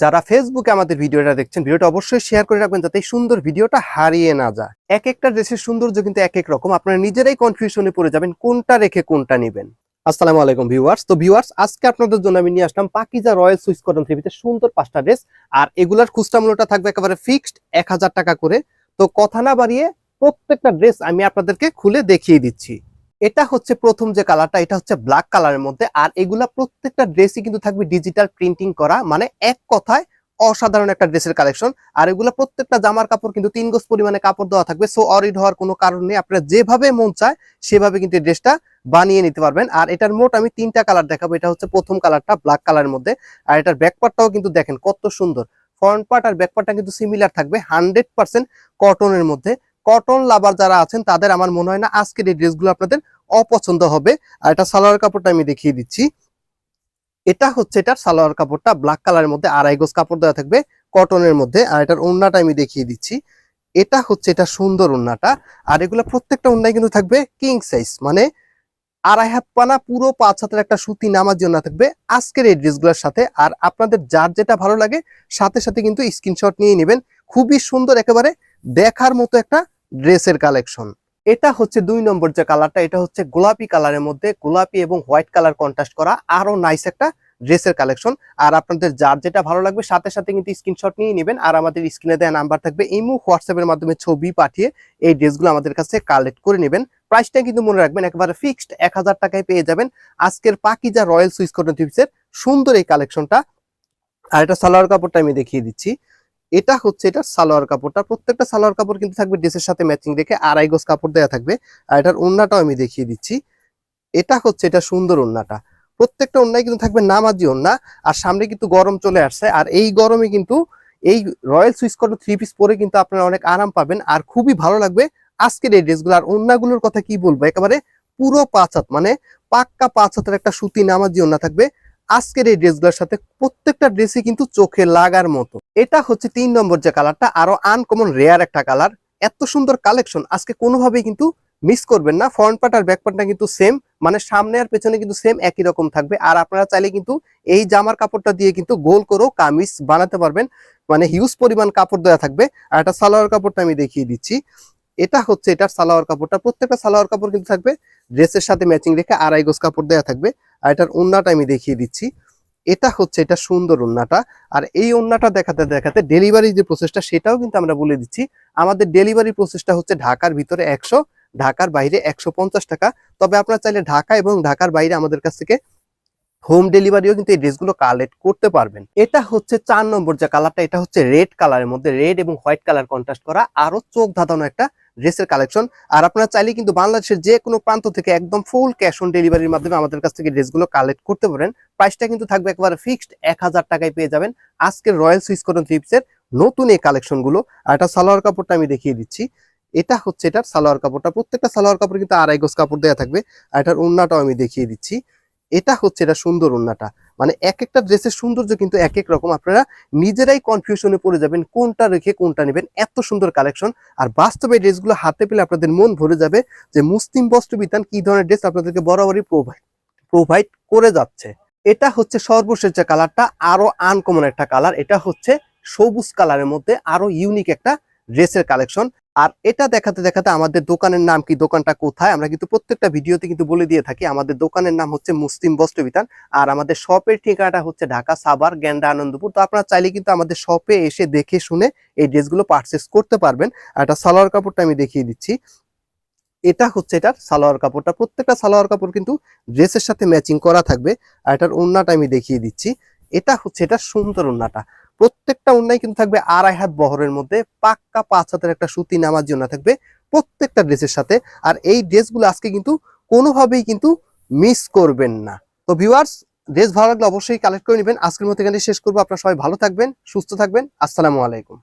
যারা ফেসবুকে আমাদের ভিডিওটা দেখছেন, ভিডিওটা অবশ্যই শেয়ার করে রাখবেন যাতে এই সুন্দর ভিডিওটা হারিয়ে না যায়। এক একটা ড্রেসের সৌন্দর্য কিন্তু এক এক রকম। আপনারা নিজেরাই কনফিউশনে পড়ে যাবেন কোনটা রেখে কোনটা নেবেন। আসসালামু আলাইকুম ভিউয়ার্স তো ভিউয়ার্স আজকে আপনাদের জন্য আমি নিয়ে আসলাম পাকিজা রয়্যাল সুইস কটন থ্রিপিতে সুন্দর পাঁচটা ড্রেস আর এগুলার খুচরা মূল্যটা থাকবে একেবারে ফিক্সড এক হাজার টাকা করে। তো কথা না বাড়িয়ে প্রত্যেকটা ড্রেস আমি আপনাদেরকে খুলে দেখিয়ে দিচ্ছি। এটা হচ্ছে প্রথম যে কালারটা এটা হচ্ছে ব্ল্যাক কালারের মধ্যে। আর এগুলা প্রত্যেকটা ড্রেসই কিন্তু থাকবে ডিজিটাল প্রিন্টিং করা মানে এক কথায় অসাধারণ একটা ড্রেসের কালেকশন আর এগুলা প্রত্যেকটা জামার কাপড় কিন্তু তিন গোজ পরিমাণে কাপড় দেওয়া থাকবে। সো অরিড হওয়ার কোনো কারণ নেই। আপনারা যেভাবে মন চায়, সেভাবে কিন্তু ড্রেসটা বানিয়ে নিতে পারবেন। আর এটার মোট আমি তিনটা কালার দেখাবো। এটা হচ্ছে প্রথম কালারটা ব্ল্যাক কালারের মধ্যে। আর এটার ব্যাকপার্টটাও কিন্তু দেখেন কত সুন্দর। ফ্রন্ট পার্ট আর ব্যাকপার্টটা কিন্তু সিমিলার থাকবে। হান্ড্রেড পার্সেন্ট কটনের মধ্যে। কটন লাভার যারা আছেন, তাদের আমার মনে হয় না আজকের এই ড্রেসগুলো আপনাদের অপছন্দ হবে। আর এটা সালোয়ার কাপড়টা আমি দেখিয়ে দিচ্ছি। এটা হচ্ছে এটার সালোয়ার কাপড়টা ব্ল্যাক কালারের মধ্যে আড়াই গোজ কাপড় দেওয়া থাকবে কটনের মধ্যে। আর এটার ওন্নাটা আমি দেখিয়ে দিচ্ছি। এটা হচ্ছে এটা সুন্দর ওন্নাটা আর এগুলো প্রত্যেকটা ওন্নায় কিন্তু থাকবে কিং সাইজ মানে আড়াই হাত পানা, পুরো পাঁচ হাতের একটা সুতি নামার জন্য থাকবে আজকের এই ড্রেসগুলোর সাথে। আর আপনাদের যার যেটা ভালো লাগে, সাথে সাথে কিন্তু স্ক্রিনশট নিয়ে নেবেন। খুবই সুন্দর একেবারে দেখার মতো একটা ড্রেসের কালেকশন। এটা হচ্ছে দুই নম্বর যে কালারটা, এটা হচ্ছে গোলাপি কালারের মধ্যে গোলাপি এবং হোয়াইট কালার কন্ট্রাস্ট করা আরও নাইস একটা ড্রেসের কালেকশন। আর আপনাদের যার যেটা ভালো লাগবে সাথে সাথে কিন্তু স্ক্রিনশট নিয়ে নেবেন আর আমাদের স্ক্রিনে দেওয়া নাম্বার থাকবে, ইমো, হোয়াটসঅ্যাপের মাধ্যমে ছবি পাঠিয়ে এই ড্রেসগুলো আমাদের কাছে কালেক্ট করে নেবেন। প্রাইসটা কিন্তু মনে রাখবেন একবারে ফিক্সড এক হাজার টাকায় পেয়ে যাবেন। আজকের পাকিজা রয়্যাল সুইস কটন টিপসের সুন্দর এই কালেকশনটা। আর এটা সালোয়ার কাপড়টা আমি দেখিয়ে দিচ্ছি। এটা হচ্ছে এটা সালোয়ার কাপড়টা। প্রত্যেকটা সালোয়ার কাপড় কিন্তু থাকবে ড্রেসের সাথে ম্যাচিং রেখে আড়াই গোজ কাপড় দেওয়া থাকবে। আর এটার ওন্নাটাও আমি দেখিয়ে দিচ্ছি। এটা হচ্ছে এটা সুন্দর ওন্নাটা। প্রত্যেকটা ওন্নায় কিন্তু থাকবে নামাজি ওন্না। আর সামনে কিন্তু গরম চলে আসছে। আর এই গরমে কিন্তু এই royal Swiss cotton three piece পরে কিন্তু আপনারা অনেক আরাম পাবেন। আর খুবই ভালো লাগবে আজকের এই ড্রেসগুলো। আর ওন্নাগুলোর কথা কি বলব? একেবারে পুরো পাঁচ হাত মানে পাক্কা পাঁচ হাতের একটা সুতি নামাজি ওন্না থাকবে। আজকের এই ড্রেসগুলোর সাথে প্রত্যেকটা ড্রেসই কিন্তু চোখে লাগার মতো। এটা হচ্ছে তিন নম্বর যে কালারটা, আরও আনকমন রেয়ার একটা কালার। এত সুন্দর কালেকশন আজকে কোনোভাবেই কিন্তু মিস করবেন না। ফ্রন্ট পার্ট আর ব্যাক পার্টটা কিন্তু সেম মানে সামনে আর পেছনে কিন্তু সেম একই রকম থাকবে। আর আপনারা চাইলে কিন্তু এই জামার কাপড়টা দিয়ে কিন্তু গোল করেও কামিজ বানাতে পারবেন। মানে হিউজ পরিমাণ কাপড় দেওয়া থাকবে। আর একটা সালোয়ার কাপড়টা আমি দেখিয়ে দিচ্ছি। এটা হচ্ছে এটার সালোয়ার কাপড়টা। প্রত্যেকটা সালোয়ার কাপড় কিন্তু থাকবে ড্রেসের সাথে ম্যাচিং রেখে আড়াই গোজ কাপড় দেওয়া থাকবে। আর এটার ওন্নাটা আমি দেখিয়ে দিচ্ছি। এটা হচ্ছে এটা সুন্দর ওন্নাটা। আর এই ওন্নাটা দেখাতে দেখাতে ডেলিভারি যে প্রসেসটা সেটাও কিন্তু আমরা বলে দিচ্ছি। আমাদের ডেলিভারি প্রসেসটা হচ্ছে ঢাকার ভিতরে একশো, ঢাকার বাইরে একশো পঞ্চাশ টাকা। তবে আপনারা চাইলে ঢাকা এবং ঢাকার বাইরে আমাদের কাছ থেকে হোম ডেলিভারিও কিন্তু এই ড্রেসগুলো কালেক্ট করতে পারবেন। এটা হচ্ছে চার নম্বর যে কালারটা, এটা হচ্ছে রেড কালারের মধ্যে, রেড এবং হোয়াইট কালার কন্ট্রাস্ট করা। আরও চোখ ধাঁধানো একটা ড্রেসের কালেকশন আর আপনারা চাইলে কিন্তু বাংলাদেশের যে কোনো প্রান্ত থেকে একদম ফুল ক্যাশ অন ডেলিভারির মাধ্যমে আমাদের কাছ থেকে ড্রেসগুলো কালেক্ট করতে পারেন। প্রাইসটা কিন্তু থাকবে একবারে ফিক্সড এক হাজার টাকায় পেয়ে যাবেন। আজকের রয়্যাল সুইস কটন থ্রিপসের নতুন এই কালেকশনগুলো আর এটা সালোয়ার কাপড়টা আমি দেখিয়ে দিচ্ছি। এটা হচ্ছে এটার সালোয়ার কাপড়টা। প্রত্যেকটা সালোয়ার কাপড় কিন্তু আড়াই গোজ কাপড় দেওয়া থাকবে। আর এটার ওন্নাটাও আমি দেখিয়ে দিচ্ছি। এটা হচ্ছে এটা সুন্দর ওন্নাটা মানে এক একটা ড্রেসের সৌন্দর্য কিন্তু এক এক রকম। আপনারা নিজেরাই কনফিউশনে পড়ে যাবেন, কোনটা রেখে কোনটা নেবেন। এত সুন্দর কালেকশন আর বাস্তবে ড্রেসগুলো হাতে পেলে আপনাদের মন ভরে যাবে যে মুসলিম বস্ত্র বিতান কি ধরনের ড্রেস আপনাদেরকে বরাবরই প্রোভাইড প্রোভাইড করে যাচ্ছে। এটা হচ্ছে সর্বশেষ যে কালারটা আরও আনকমন একটা কালার এটা হচ্ছে সবুজ কালারের মধ্যে আরও ইউনিক একটা ড্রেসের কালেকশন আর এটা দেখাতে দেখাতে আমাদের দোকানের নাম কি, দোকানটা কোথায়, আমরা কিন্তু প্রত্যেকটা ভিডিওতে কিন্তু বলে দিয়ে থাকি, আমাদের দোকানের নাম হচ্ছে মুসলিম বস্ত্র বিতান, আর আমাদের শপের ঠিকানাটা হচ্ছে ঢাকা, সাভার গ্যান্ডা আনন্দপুর, তো আপনারা চাইলে কিন্তু আমাদের শপে এসে দেখে শুনে এই ড্রেসগুলো পারচেস করতে পারবেন। আর এটা সালোয়ার কাপড়টা আমি দেখিয়ে দিচ্ছি। এটা হচ্ছে এটার সালোয়ার কাপড়টা, প্রত্যেকটা সালোয়ার কাপড় কিন্তু ড্রেসের সাথে ম্যাচিং করা থাকবে। আর এটার ওন্নাটা আমি দেখিয়ে দিচ্ছি। এটা হচ্ছে এটা সুন্দর ওন্নাটা প্রত্যেকটা উন্নায় কিন্তু থাকবে আড়াই হাত বহরের মধ্যে, পাক্কা পাঁচ হাতের একটা সুতি নামার জন্য থাকবে প্রত্যেকটা ড্রেসের সাথে। আর এই ড্রেসগুলো আজকে কিন্তু কোনোভাবেই কিন্তু মিস করবেন না। তো ভিউয়ার্স, ড্রেস ভালো লাগলে অবশ্যই কালেক্ট করে নেবেন। আজকের মতো এখানে শেষ করব। আপনারা সবাই ভালো থাকবেন, সুস্থ থাকবেন। আসসালামু আলাইকুম।